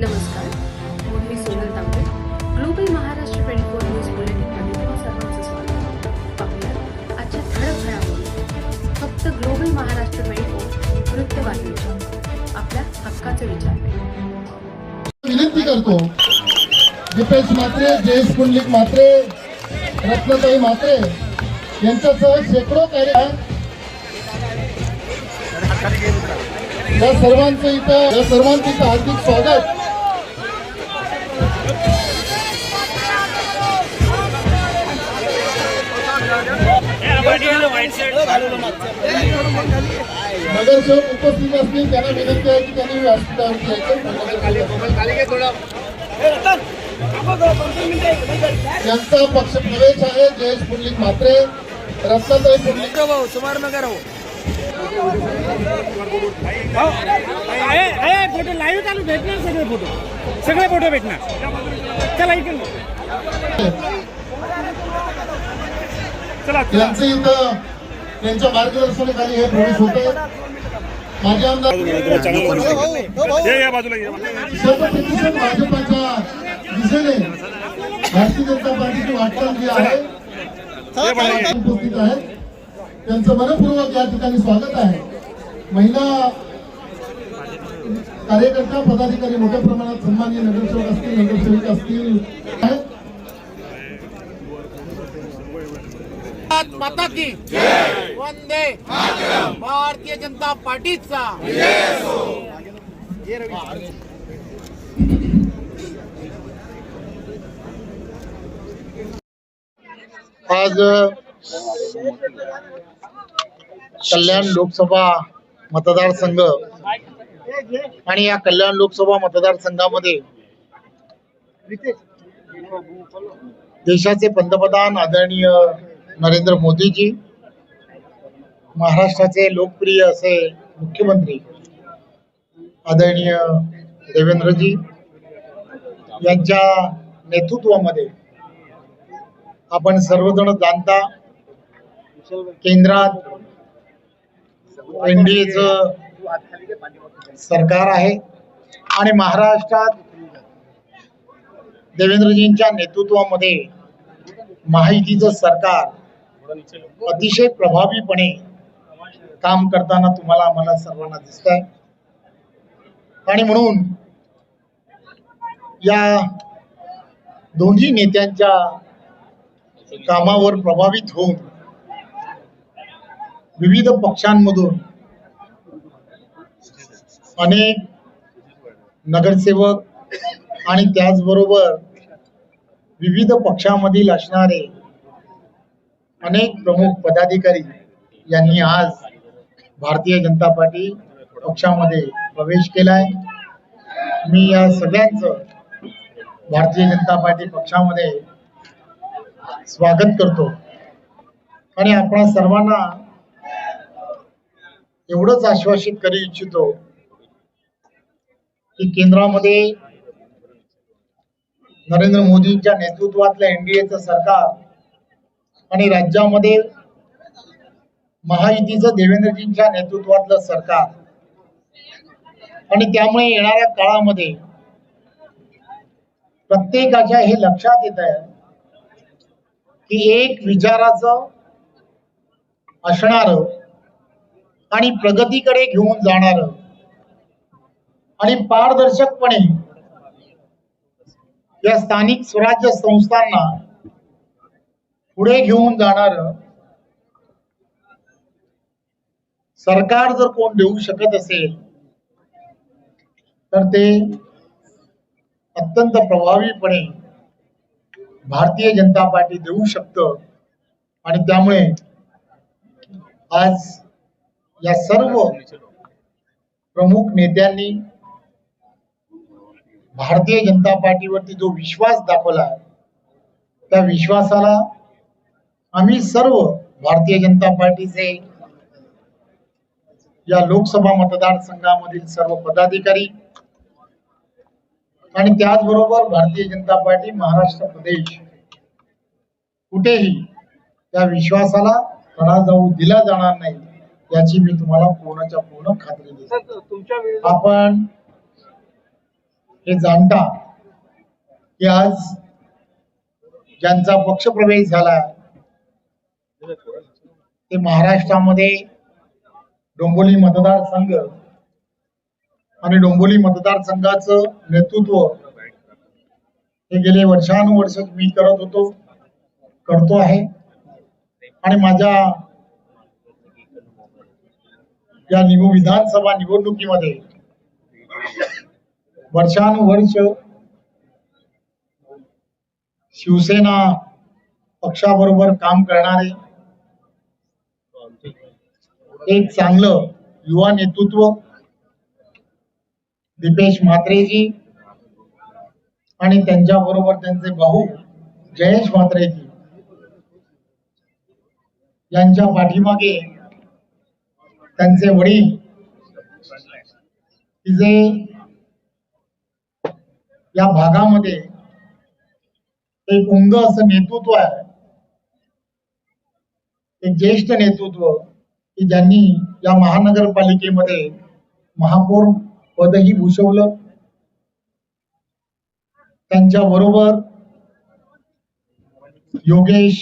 नमस्कार. मी Sonal Tambe. Global Maharashtra twenty four news बुलेटिनमध्ये तुम्हा सर्वांचं स्वागत पाहूया आजच्या ठळक घडामोडी. फक्त ग्लोबल महाराष्ट्र ट्वेंटी फोर वृत्तवाहिनीच्या. आपल्या हक्काचे विचार विनंती करतो. दीपेश म्हात्रे जयेश पुंडलिक म्हात्रे रत्नताई म्हात्रे यांच्यासह शेकडो कार्य या सर्वांचं इथं या सर्वांचं इथं हार्दिक स्वागत. नगरसेवक उपस्थित असतील त्यांना विनंती आहे की त्यांनी त्यांचा पक्ष प्रवेश आहे जयेश पुंडलिक म्हात्रे रत्नाताई पुंडलिक भाऊ सुमार नगर हो फोटो लाईव्ह चालू भेटणार सगळे फोटो सगळे फोटो भेटणार. चला इकडे. यांचं इथं त्यांच्या मार्गदर्शनाखाली हे प्रवेश होते माझे आमदार ये या बाजूला ये. सर्व प्रतिशत भाजपाच्या दिशेने भारतीय जनता पार्टीची वाटचाल जी आहे उपस्थित आहेत त्यांचं मनपूर्वक या ठिकाणी स्वागत आहे. महिला कार्यकर्ता पदाधिकारी मोठ्या प्रमाणात सन्मान्य नगरसेवक असतील नगरसेविका असतील. भारत माता की वंदे भारतीय जनता पार्टीचा। आज कल्याण लोकसभा मतदारसंघ आणि या कल्याण लोकसभा मतदारसंघामध्ये देशाचे पंतप्रधान आदरणीय नरेंद्र मोदीजी महाराष्ट्राचे लोकप्रिय असे मुख्यमंत्री आदरणीय देवेंद्रजी यांच्या नेतृत्वामध्ये आपण सर्वजण जाणता केंद्रात एनडीएच सरकार आहे आणि महाराष्ट्रात देवेंद्रजींच्या नेतृत्वामध्ये माहितीचं सरकार अतिशय प्रभावीपणे काम करताना तुम्हाला आम्हाला सर्वांना दिसत आहे आणि म्हणून या दोन्ही नेत्यांच्या कामावर प्रभावित होऊन विविध पक्षांमधून अनेक नगरसेवक आणि त्याचबरोबर विविध पक्षामधील असणारे अनेक प्रमुख पदाधिकारी यांनी आज भारतीय जनता पार्टी पक्षामध्ये प्रवेश केलाय. मी या सगळ्यांचं भारतीय जनता पार्टी पक्षामध्ये स्वागत करतो. आणि आपण सर्वांना एवढंच आश्वासित करू इच्छितो की केंद्रामध्ये नरेंद्र मोदींच्या नेतृत्वातलं एनडीएचं सरकार आणि राज्यामध्ये महायुतीचं देवेंद्रजींच्या नेतृत्वातलं सरकार. आणि त्यामुळे येणाऱ्या काळामध्ये प्रत्येकाच्या हे लक्षात येत आहे की एक विचाराचं असणार आणि प्रगतीकडे घेऊन जाणार आणि पारदर्शकपणे या स्थानिक स्वराज्य संस्थांना पुढे घेऊन जाणार सरकार जर कोण देऊ शकत असेल तर ते अत्यंत प्रभावीपणे भारतीय जनता पार्टी देऊ शकतं. आणि त्यामुळे आज या सर्व प्रमुख नेत्यांनी भारतीय जनता पार्टीवरती जो विश्वास दाखवला त्या विश्वासाला आम्ही सर्व भारतीय जनता पार्टीचे या लोकसभा मतदारसंघामधील सर्व पदाधिकारी आणि त्याचबरोबर भारतीय जनता पार्टी महाराष्ट्र प्रदेश कुठेही त्या विश्वासाला तडा जाऊ दिला जाणार नाही याची मी तुम्हाला पूर्णच्या पूर्ण खात्री देतो. आपण हे जाणता की आज ज्यांचा पक्षप्रवेश झाला ते महाराष्ट्रामध्ये डोंबोली मतदारसंघ आणि डोंबोली मतदारसंघाचं नेतृत्व हे गेले वर्षानुवर्ष मी करत होतो करतो आहे. आणि माझ्या या निवड विधानसभा निवडणुकीमध्ये वर्षानुवर्ष शिवसेना पक्षाबरोबर काम करणारे एक चांगलं युवा नेतृत्व. दीपेश म्हात्रेजी आणि त्यांच्या बरोबर त्यांचे भाऊ जयेश म्हात्रेजी यांच्या पाठीमागे त्यांचे वडील तिचे जे या भागामध्ये एक उमद असं नेतृत्व आहे. एक ज्येष्ठ नेतृत्व. की ज्यांनी या महानगरपालिकेमध्ये महापौर पदही भूषवलं त्यांच्या बरोबर योगेश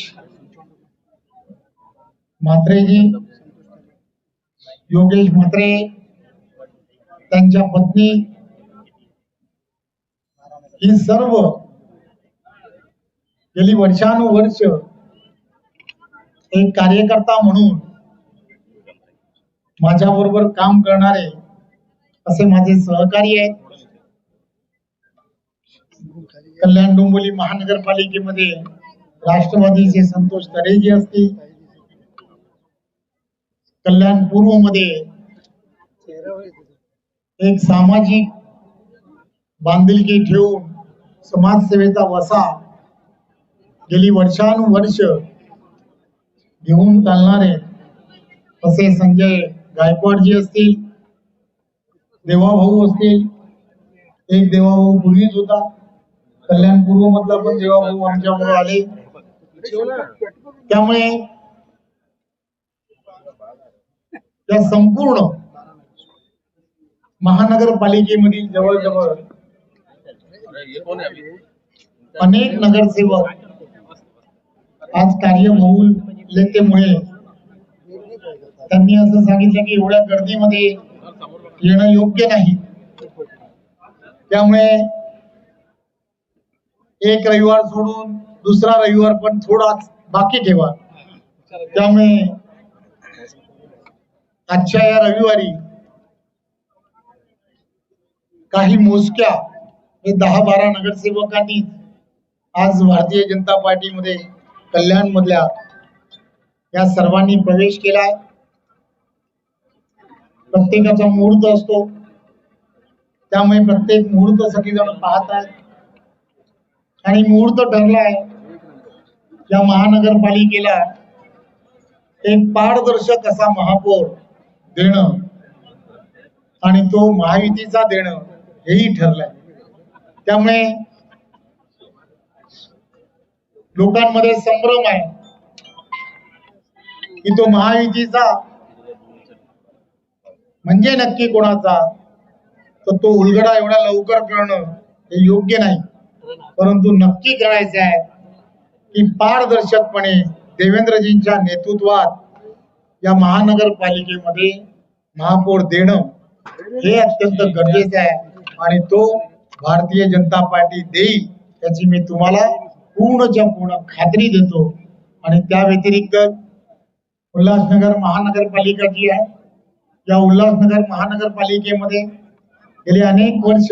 म्हात्रेजी योगेश म्हात्रे त्यांच्या पत्नी ही सर्व गेली वर्षानुवर्ष एक कार्यकर्ता म्हणून माझ्या बरोबर काम करणारे असे माझे सहकारी आहेत. कल्याण डोंबोली महानगरपालिकेमध्ये राष्ट्रवादीचे संतोष तरेजी असतील कल्याण पूर्वमध्ये एक सामाजिक बांधिलकी ठेवून समाजसेवेचा वसा गेली वर्षानुवर्ष घेऊन चालणारे असे संजय गायकवाडजी असतील देवाभाऊ असतील एक देवाभाऊ पूर्वीच होता. कल्याण पूर्व मधला पण देवाभाऊ आमच्यामुळे आले. त्यामुळे त्या संपूर्ण महानगरपालिकेमधील जवळजवळ अनेक नगरसेवक आज कार्यबहुलतेमुळे त्यांनी असं सांगितलं की एवढ्या गर्दीमध्ये येणं योग्य नाही. त्यामुळे एक रविवार सोडून दुसरा रविवार पण थोडा बाकी ठेवा. त्यामुळे आजच्या या रविवारी काही मोजक्या हे दहा बारा नगरसेवकांनी आज भारतीय जनता पार्टीमध्ये कल्याण मधल्या या सर्वांनी प्रवेश केलाय प्रत्येकाचा मुहूर्त असतो. त्यामुळे प्रत्येक मुहूर्त सगळीजण पाहत आहेत. आणि मुहूर्त ठरलाय या महानगरपालिकेला एक पारदर्शक असा महापौर देणं आणि तो महायुतीचा देणं हेही ठरलंय. त्यामुळे लोकांमध्ये संभ्रम आहे की तो महायुतीचा म्हणजे नक्की कोणाचा? तर तो उलगडा एवढा लवकर करणं हे योग्य नाही. परंतु नक्की करायचं आहे की पारदर्शकपणे देवेंद्रजींच्या नेतृत्वात या महानगरपालिकेमध्ये महापौर देणं हे अत्यंत गरजेचं आहे आणि तो भारतीय जनता पार्टी देईल त्याची मी तुम्हाला पूर्णच्या पूर्ण खात्री देतो. आणि त्या व्यतिरिक्त उल्हासनगर महानगरपालिका जी आहे या उल्हासनगर महानगरपालिकेमध्ये गेले अनेक वर्ष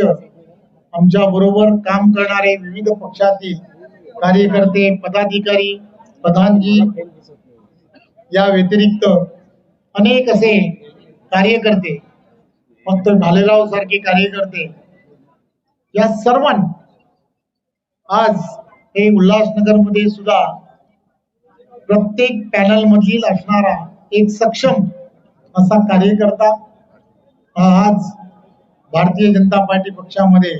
आमच्या बरोबर काम करणारे विविध पक्षातील कार्यकर्ते पदाधिकारी प्रधानजी या व्यतिरिक्त अनेक असे कार्यकर्ते फक्त भालेराव सारखे कार्यकर्ते या सर्वांनी आज हे उल्हासनगरमध्ये सुद्धा प्रत्येक पॅनल मधील असणारा एक सक्षम असा कार्यकर्ता हा आज भारतीय जनता पार्टी पक्षामध्ये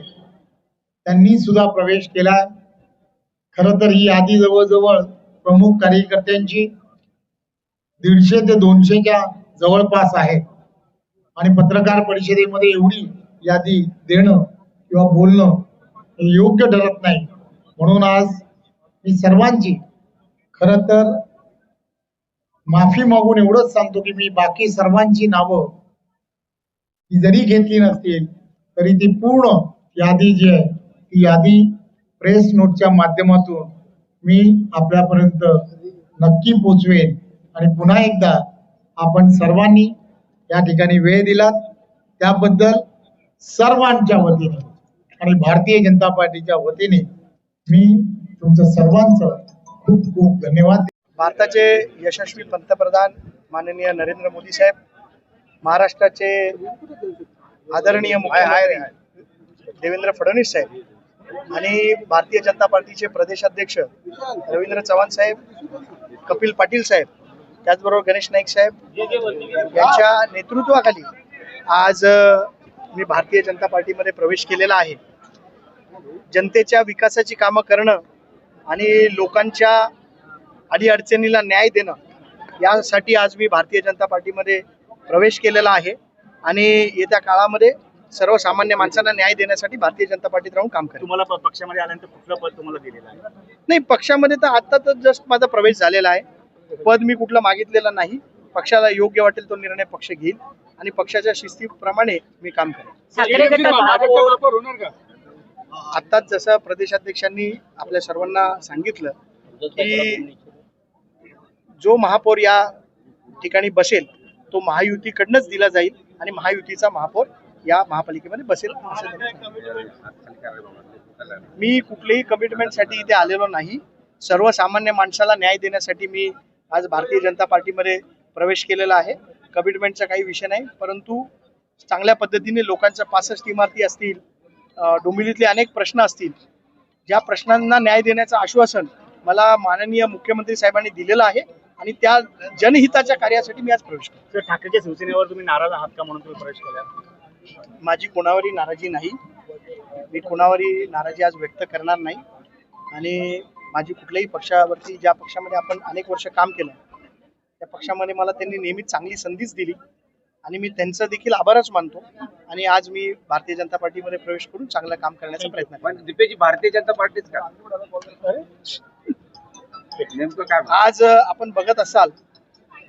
त्यांनी सुद्धा प्रवेश केला खर तर ही यादी जवळजवळ प्रमुख कार्यकर्त्यांची दीडशे ते दोनशेच्या जवळपास आहे. आणि पत्रकार परिषदेमध्ये एवढी यादी देणं किंवा बोलणं योग्य ठरत नाही. म्हणून आज मी सर्वांची खर तर माफी मागून एवढंच सांगतो की मी बाकी सर्वांची नावं ती जरी घेतली नसतील तरी ती पूर्ण यादी जी आहे ती यादी प्रेस नोटच्या माध्यमातून मी आपल्यापर्यंत नक्की पोचवेन आणि पुन्हा एकदा आपण सर्वांनी या ठिकाणी वेळ दिलात त्याबद्दल सर्वांच्या वतीने आणि भारतीय जनता पार्टीच्या वतीने मी तुमचं सर्वांचं खूप खूप धन्यवाद देतो. भारताचे यशस्वी पंतप्रधान माननीय नरेंद्र मोदी साहेब महाराष्ट्राचे आदरणीय देवेंद्र फडणवीस साहेब आणि भारतीय जनता पार्टीचे प्रदेशाध्यक्ष रवींद्र चव्हाण साहेब कपिल पाटील साहेब त्याचबरोबर गणेश नाईक साहेब यांच्या नेतृत्वाखाली आज मी भारतीय जनता पार्टीमध्ये प्रवेश केलेला आहे. जनतेच्या विकासाची कामं करणं आणि लोकांच्या अडीअडचणीला न्याय देणं यासाठी आज मी भारतीय जनता पार्टीमध्ये प्रवेश केलेला आहे. आणि येत्या काळामध्ये सर्वसामान्य माणसांना न्याय देण्यासाठी भारतीय जनता पार्टीत राहून काम करेन. तुम्हाला पक्षामध्ये आल्यानंतर कुठलं पद तुम्हाला दिलेलं आहे? नाही पक्षामध्ये तर आता तर जस्ट माझा प्रवेश झालेला आहे. पद मी कुठलं मागितलेलं नाही. पक्षाला योग्य वाटेल तो निर्णय पक्ष घेईल आणि पक्षाच्या शिस्तीप्रमाणे मी काम करेन. आताच जसं प्रदेशाध्यक्षांनी आपल्या सर्वांना सांगितलं की जो महापौर या ठिकाणी बसेल तो महायुतीकडनंच दिला जाईल आणि महायुतीचा महापौर या महापालिकेमध्ये बसेल मी कुठल्याही कमिटमेंटसाठी इथे आलेलो नाही. सर्वसामान्य माणसाला न्याय देण्यासाठी मी आज भारतीय जनता पार्टीमध्ये प्रवेश केलेला आहे. कमिटमेंटचा काही विषय नाही परंतु चांगल्या पद्धतीने लोकांच्या पासष्ट इमारती असतील अ, डोंबिवलीतले अनेक प्रश्न असतील ज्या प्रश्नांना न्याय देण्याचं आश्वासन मला माननीय मुख्यमंत्री साहेबांनी दिलेलं आहे. आणि त्या जनहिताच्या कार्यासाठी मी आज प्रवेश केला. ठाकरेच्या शिवसेनेवर तुम्ही नाराज आहात का म्हणून तुम्ही प्रवेश केला? माझी कोणावरही नाराजी नाही. मी कोणावरही नाराजी आज व्यक्त करणार नाही. आणि माझी कुठल्याही पक्षावरती ज्या पक्षामध्ये आपण अनेक वर्ष काम केलं त्या पक्षामध्ये मला त्यांनी नेहमीच चांगली संधीच दिली. आणि मी त्यांचं देखील आभारच मानतो. आणि आज मी भारतीय जनता पार्टीमध्ये प्रवेश करून चांगलं काम करण्याचा प्रयत्न. पण दिपेजी भारतीय जनता पार्टीच का? आज आपण बघत असाल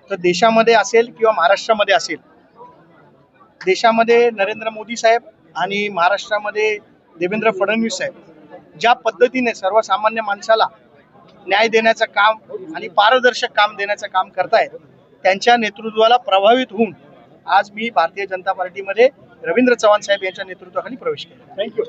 तर देशामध्ये असेल किंवा महाराष्ट्रामध्ये असेल देशामध्ये नरेंद्र मोदी साहेब आणि महाराष्ट्रामध्ये देवेंद्र फडणवीस साहेब ज्या पद्धतीने सर्वसामान्य माणसाला न्याय देण्याचं काम आणि पारदर्शक काम देण्याचं काम करतायत त्यांच्या नेतृत्वाला प्रभावित होऊन आज मी भारतीय जनता पार्टीमध्ये रवींद्र चव्हाण साहेब यांच्या नेतृत्वाखाली प्रवेश केला. थँक्यू